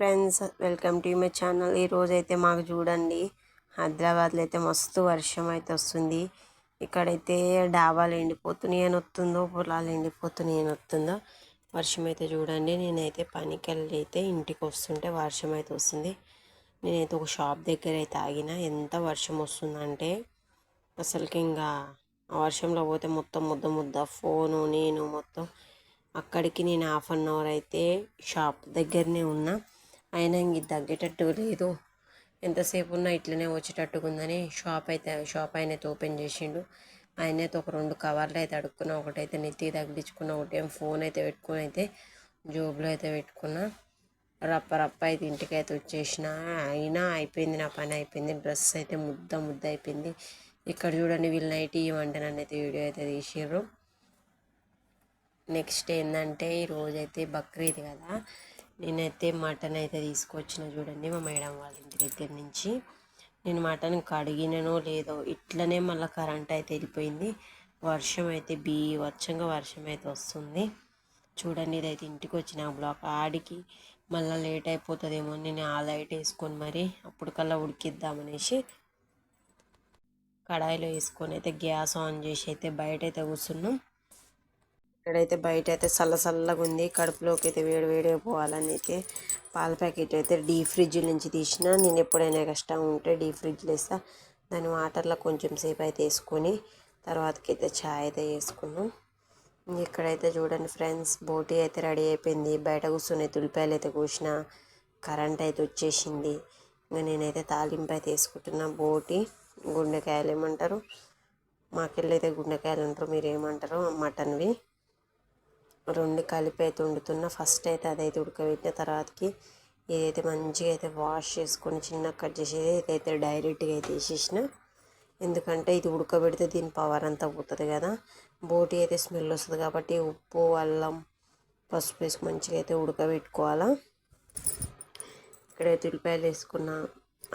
Friends welcome to my channel. ఈరోజు అయితే మాకు చూడండి హైదరాబాద్లో అయితే మస్తు వర్షం అయితే వస్తుంది. ఇక్కడైతే డాబాలు ఎండిపోతున్నాయి అని వస్తుందో పొలాలు ఎండిపోతున్నాయి అని వస్తుందో వర్షం అయితే చూడండి. నేనైతే పనికి వెళ్ళి అయితే ఇంటికి వస్తుంటే వర్షం అయితే వస్తుంది. నేనైతే ఒక షాప్ దగ్గర అయితే ఆగిన ఎంత వర్షం వస్తుందంటే అసలుకి ఇంకా ఆ వర్షంలో పోతే మొత్తం ముద్ద ముద్ద ఫోను నేను మొత్తం అక్కడికి నేను హాఫ్ అన్ అవర్ అయితే షాప్ దగ్గరనే ఉన్నా. అయినా ఇంక తగ్గేటట్టు లేదు. ఎంతసేపు ఉన్నా ఇట్లనే వచ్చేటట్టుగా ఉందని షాప్ అయితే షాప్ ఆయన అయితే ఓపెన్ చేసిండు. ఆయన అయితే ఒక రెండు కవర్లు అయితే అడుక్కున్నా ఒకటైతే నెత్తి తగిలించుకున్నా ఒకటేం ఫోన్ అయితే పెట్టుకుని అయితే జోబులో అయితే పెట్టుకున్నా. రప్ప రప్ప అయితే ఇంటికి అయితే వచ్చేసిన. అయినా అయిపోయింది నా పని అయిపోయింది. డ్రెస్ అయితే ముద్ద ముద్ద అయిపోయింది. ఇక్కడ చూడండి వీళ్ళు నైట్ ఇవ్వండి నన్ను అయితే వీడియో అయితే తీసిర్రు. నెక్స్ట్ ఏంటంటే ఈరోజైతే బక్రీద్ కదా. నేనైతే మటన్ అయితే తీసుకొచ్చిన చూడండి మా మేడం వాళ్ళ ఇంటి దగ్గర నుంచి. నేను మటన్ కడిగిననో లేదో ఇట్లనే మళ్ళీ కరెంట్ అయితే వెళ్ళిపోయింది. వర్షం అయితే బీవచ్చంగా వర్షం అయితే వస్తుంది. చూడండి ఇదైతే ఇంటికి వచ్చిన బ్లాక్. ఆడికి మళ్ళీ లేట్ అయిపోతుందేమో నేను ఆ లైట్ వేసుకొని మరి అప్పటికల్లా ఉడికిద్దామనేసి కడాయిలో వేసుకొని అయితే గ్యాస్ ఆన్ చేసి అయితే బయట అయితే కూర్చున్నాం. ఇక్కడైతే బయట అయితే చల్ల చల్లగా ఉంది. కడుపులోకి అయితే వేడి వేడి పోవాలని అయితే పాల ప్యాకెట్ అయితే డీ ఫ్రిడ్జ్ నుంచి తీసిన. నేను ఎప్పుడైనా కష్టం ఉంటే డీ ఫ్రిడ్జ్లో వేస్తా దాని వాటర్లో కొంచెం సేపు అయితే వేసుకొని తర్వాతకైతే అయితే ఛాయ్ అయితే వేసుకున్నాం ఇక్కడైతే చూడండి ఫ్రెండ్స్ బోటీ అయితే రెడీ అయిపోయింది. బయట కూర్చొని తులిపాయలు అయితే కూసిన కరెంట్ అయితే వచ్చేసింది. ఇంకా నేనైతే తాలింపు అయితే వేసుకుంటున్నా. బోటి గుండెకాయలు ఏమంటారు? మాకెళ్ళైతే గుండెకాయలు అంటారు మీరు ఏమంటారు మటన్వి. రెండు కలిపి అయితే వండుతున్నా. ఫస్ట్ అయితే అదైతే ఉడకబెట్టిన తర్వాతకి ఇదైతే మంచిగా అయితే వాష్ చేసుకొని చిన్న కట్ చేసేది ఇదైతే డైరెక్ట్గా అయితే వేసేసిన. ఎందుకంటే ఇది ఉడకబెడితే దీని పవర్ అంతా పోతుంది కదా. బోటి అయితే స్మెల్ వస్తుంది కాబట్టి ఉప్పు అల్లం పసుపు వేసి మంచిగా అయితే ఉడకబెట్టుకోవాలా. ఇక్కడైతే ఉల్లిపాయలు వేసుకున్నా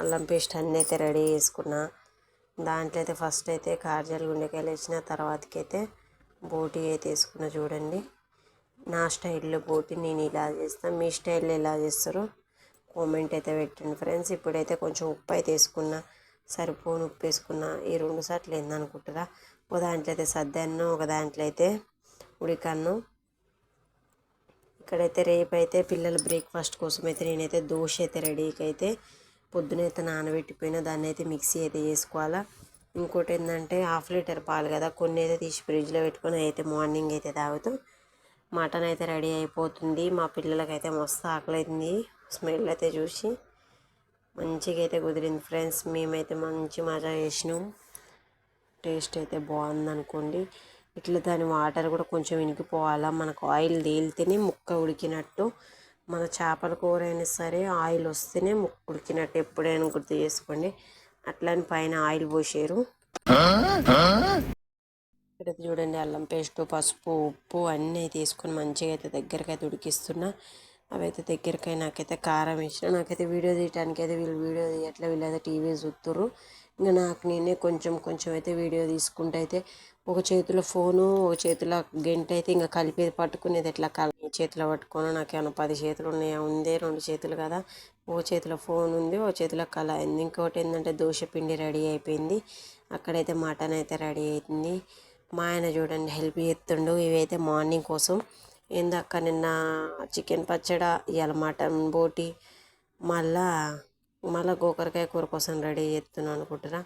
అల్లం పేస్ట్ అన్నీ అయితే రెడీ చేసుకున్నా. దాంట్లో అయితే ఫస్ట్ అయితే కార్జాలు గుండెకాయలు వేసిన తర్వాతకి అయితే బోటి అయితే వేసుకున్నా చూడండి. నా స్టైల్లో పోటీ నేను ఇలా చేస్తాను మీ స్టైల్లో ఎలా చేస్తారో కామెంట్ అయితే పెట్టండి ఫ్రెండ్స్. ఇప్పుడైతే కొంచెం ఉప్పు అయితే వేసుకున్నా సరిపోను ఉప్పు వేసుకున్నా ఈ రెండు సార్లు ఏందనుకుంటారా? ఒక దాంట్లో అయితే సద్దన్నం ఒక దాంట్లో అయితే ఉడికన్ను. ఇక్కడైతే రేపు అయితే పిల్లల బ్రేక్ఫాస్ట్ కోసం అయితే నేనైతే దోశ అయితే రెడీకి అయితే పొద్దునైతే నానబెట్టిపోయినా దాన్ని అయితే మిక్సీ అయితే చేసుకోవాలా ఇంకోటి ఏంటంటే హాఫ్ లీటర్ పాలు కదా కొన్ని అయితే తీసి ఫ్రిడ్జ్లో పెట్టుకొని అయితే మార్నింగ్ అయితే తాగుతూ. మటన్ అయితే రెడీ అయిపోతుంది. మా పిల్లలకైతే మస్తు ఆకలి స్మెల్ అయితే చూసి మంచిగా అయితే కుదిరింది ఫ్రెండ్స్. మేమైతే మంచి మజా చేసినాం. టేస్ట్ అయితే బాగుంది అనుకోండి ఇట్లా దాని వాటర్ కూడా కొంచెం ఇనికిపోవాలా మనకు ఆయిల్ తేలితేనే ముక్క ఉడికినట్టు మన చేపల కూర అయినా సరే ఆయిల్ వస్తేనే ముక్క ఉడికినట్టు ఎప్పుడైనా గుర్తు చేసుకోండి. అట్లని పైన ఆయిల్ పోసారు. ఇక్కడ చూడండి అల్లం పేస్ట్ పసుపు ఉప్పు అన్నీ తీసుకొని మంచిగా అయితే దగ్గరకైతే అయితే ఉడికిస్తున్నా. అవైతే దగ్గరకై నాకైతే కారం ఇచ్చిన నాకైతే వీడియో తీయటానికి అయితే వీళ్ళు వీడియో తీయట్లే వీళ్ళైతే టీవీ చూస్తుర్రు ఇంకా నాకు నేనే కొంచెం కొంచెం అయితే వీడియో తీసుకుంటే అయితే ఒక చేతిలో ఫోను ఒక చేతిలో గంట అయితే ఇంకా కలిపేది పట్టుకునేది ఎట్లా కల చేతిలో పట్టుకొని నాకు ఏమైనా పది చేతులు ఉన్నాయా? ఉందే రెండు చేతులు కదా. ఓ చేతిలో ఫోన్ ఉంది ఓ చేతిలో కళ అయింది. ఇంకోటి ఏంటంటే దోశ పిండి రెడీ అయిపోయింది. అక్కడైతే మటన్ అయితే రెడీ అవుతుంది మా ఆయన చూడండి హెల్ప్ చేస్తుండు. ఇవైతే మార్నింగ్ కోసం ఏందక్క నిన్న చికెన్ పచ్చడి ఇవాళ మటన్ బోటి మళ్ళా మళ్ళీ గోకరకాయ కూర కోసం రెడీ చేస్తున్నాను అనుకుంటారా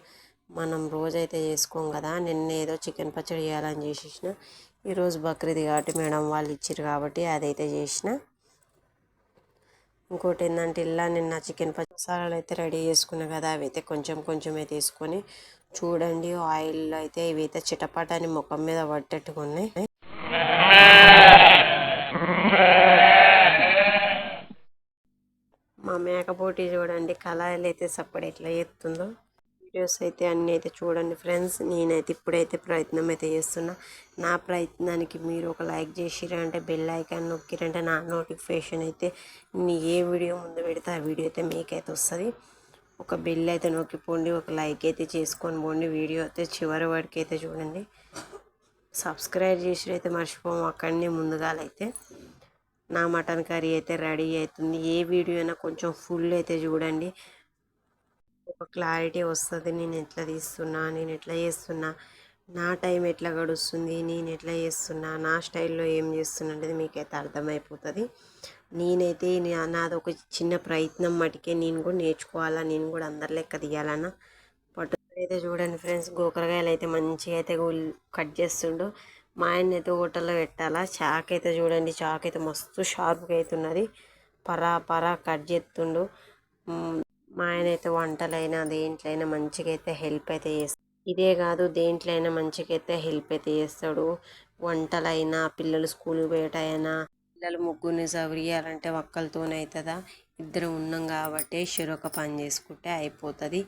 మనం రోజైతే చేసుకోం కదా. నిన్న ఏదో చికెన్ పచ్చడి చేయాలని చేసేసిన. ఈరోజు బక్రీద్ కాబట్టి మేడం వాళ్ళు ఇచ్చారు కాబట్టి అదైతే చేసిన. ఇంకోటి ఏంటంటే ఇలా నిన్న చికెన్ పచ్చడి మసాలాలు అయితే రెడీ చేసుకున్నా కదా అవి అయితే కొంచెం కొంచెమే తీసుకొని చూడండి ఆయిల్ అయితే ఇవి అయితే చిటపటని ముఖం మీద పట్టేట్టుకున్నాయి మా మేకపోటీ చూడండి కళాయిలు అయితే సప్పుడు ఎట్లా చేస్తుందో వీడియోస్ అయితే అన్నీ అయితే చూడండి ఫ్రెండ్స్. నేనైతే ఇప్పుడైతే ప్రయత్నం అయితే చేస్తున్నా. నా ప్రయత్నానికి మీరు ఒక లైక్ చేసిరంటే బెల్ ఐకాన్ నొక్కిరంటే నా నోటిఫికేషన్ అయితే నీ ఏ వీడియో ముందు పెడితే ఆ వీడియో అయితే మీకైతే వస్తుంది. ఒక బెల్ అయితే నొక్కిపోండి ఒక లైక్ అయితే చేసుకొని పోండి. వీడియో అయితే చివరి వరకు అయితే చూడండి. సబ్స్క్రైబ్ చేసి అయితే మర్చిపోము అక్కడనే ముందుగాలైతే నా మటన్ కర్రీ అయితే రెడీ అవుతుంది. ఏ వీడియో అయినా కొంచెం ఫుల్ అయితే చూడండి. ఒక క్లారిటీ వస్తుంది. నేను ఎట్లా తీస్తున్నా నేను ఎట్లా చేస్తున్నా నా టైం ఎట్లా గడుస్తుంది నేను ఎట్లా చేస్తున్నా నా స్టైల్లో ఏం చేస్తున్నా అనేది మీకైతే అర్థమైపోతుంది. నేనైతే నాది ఒక చిన్న ప్రయత్నం మటుకే నేను కూడా నేర్చుకోవాలా నేను కూడా అందరి లెక్క తీయాలన్నా. పట్టు అయితే చూడండి ఫ్రెండ్స్ గోకరకాయలు అయితే మంచిగా అయితే కట్ చేస్తుండు. మా ఆయన అయితే హోటల్లో పెట్టాలా. చాక్ అయితే చూడండి చాక్ అయితే మస్తు షార్ప్గా అవుతున్నది పరా పరా కట్ చేస్తుండు. మా ఆయన అయితే వంటలైనా దేంట్లైనా మంచిగా అయితే హెల్ప్ అయితే చేస్తాడు ఇదే కాదు దేంట్లో అయినా మంచిగా అయితే హెల్ప్ అయితే చేస్తాడు. వంటలైనా పిల్లలు స్కూల్కి పోయేటైనా పిల్లలు ముగ్గురిని సవరియాలంటే ఒక్కరితోనే అవుతుందా ఇద్దరు ఉన్నాం కాబట్టి షురొక పని చేసుకుంటే అయిపోతుంది.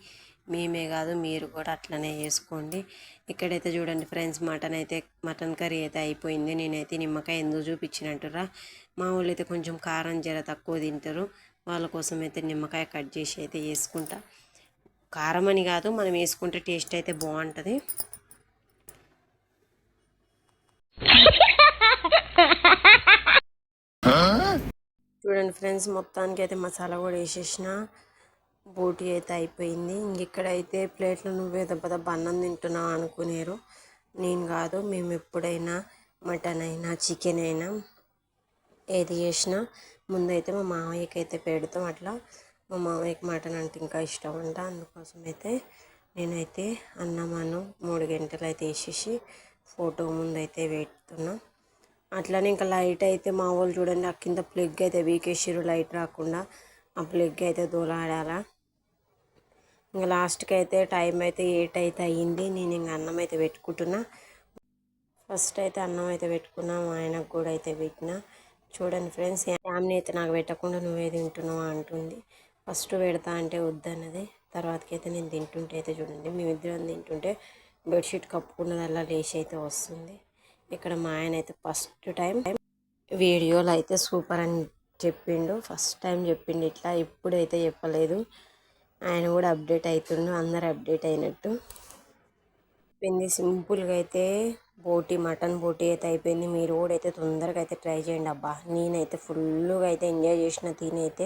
మేమే కాదు మీరు కూడా అట్లనే చేసుకోండి. ఇక్కడైతే చూడండి ఫ్రెండ్స్ మటన్ అయితే మటన్ కర్రీ అయితే అయిపోయింది. నేనైతే నిమ్మకాయ ఎందుకు చూపించినట్టురా? మా వాళ్ళు అయితే కొంచెం కారం జర తక్కువ తింటారు. వాళ్ళ కోసం అయితే నిమ్మకాయ కట్ చేసి అయితే వేసుకుంటా. కారం అని కాదు మనం వేసుకుంటే టేస్ట్ అయితే బాగుంటుంది. చూడండి ఫ్రెండ్స్ మొత్తానికి అయితే మసాలా కూడా వేసేసిన. బోటి అయితే అయిపోయింది. ఇంకెక్కడైతే ప్లేట్లో నువ్వే దెబ్బ దెబ్బ అన్నం తింటున్నావు అనుకునేరు. నేను కాదు మేము ఎప్పుడైనా మటన్ అయినా చికెన్ అయినా ఏది చేసినా ముందైతే మా మామయ్యకి అయితే పెడతాం అట్లా. మా మామయ్యకి మటన్ అంటే ఇంకా ఇష్టం అంట అందుకోసం అయితే నేనైతే అన్నమాను మూడు గంటలు అయితే వేసేసి ఫోటో ముందైతే పెడుతున్నా. అట్లనే ఇంకా లైట్ అయితే మా వాళ్ళు చూడండి ఆ కింద ప్లగ్ అయితే వీకేసిరు లైట్ రాకుండా. ఆ ప్లగ్ అయితే దూలాడాలా ఇంకా లాస్ట్కి అయితే టైం అయితే ఎయిట్ అయితే అయ్యింది. నేను ఇంకా అన్నం అయితే పెట్టుకుంటున్నా. ఫస్ట్ అయితే అన్నం అయితే పెట్టుకున్నా మా ఆయనకు కూడా అయితే పెట్టిన. చూడండి ఫ్రెండ్స్ ఫ్యామిలీ అయితే నాకు పెట్టకుండా నువ్వే తింటున్నావు అంటుంది. ఫస్ట్ పెడతా అంటే వద్దన్నది. తర్వాతకి అయితే నేను తింటుంటే అయితే చూడండి మేమిద్దరం తింటుంటే బెడ్షీట్ కప్పుకున్నదల్లా లేచి అయితే వస్తుంది. ఇక్కడ మా ఆయన అయితే ఫస్ట్ టైం వీడియోలో అయితే సూపర్ అని చెప్పిండు. ఫస్ట్ టైం చెప్పిండు ఇట్లా ఇప్పుడైతే చెప్పలేదు. ఆయన కూడా అప్డేట్ అవుతుండు అందరు అప్డేట్ అయినట్టు. అయిపోయింది సింపుల్గా అయితే బోటి మటన్ బోటి అయితే అయిపోయింది. మీరు కూడా అయితే తొందరగా అయితే ట్రై చేయండి అబ్బా. నేనైతే ఫుల్గా అయితే ఎంజాయ్ చేసిన తినైతే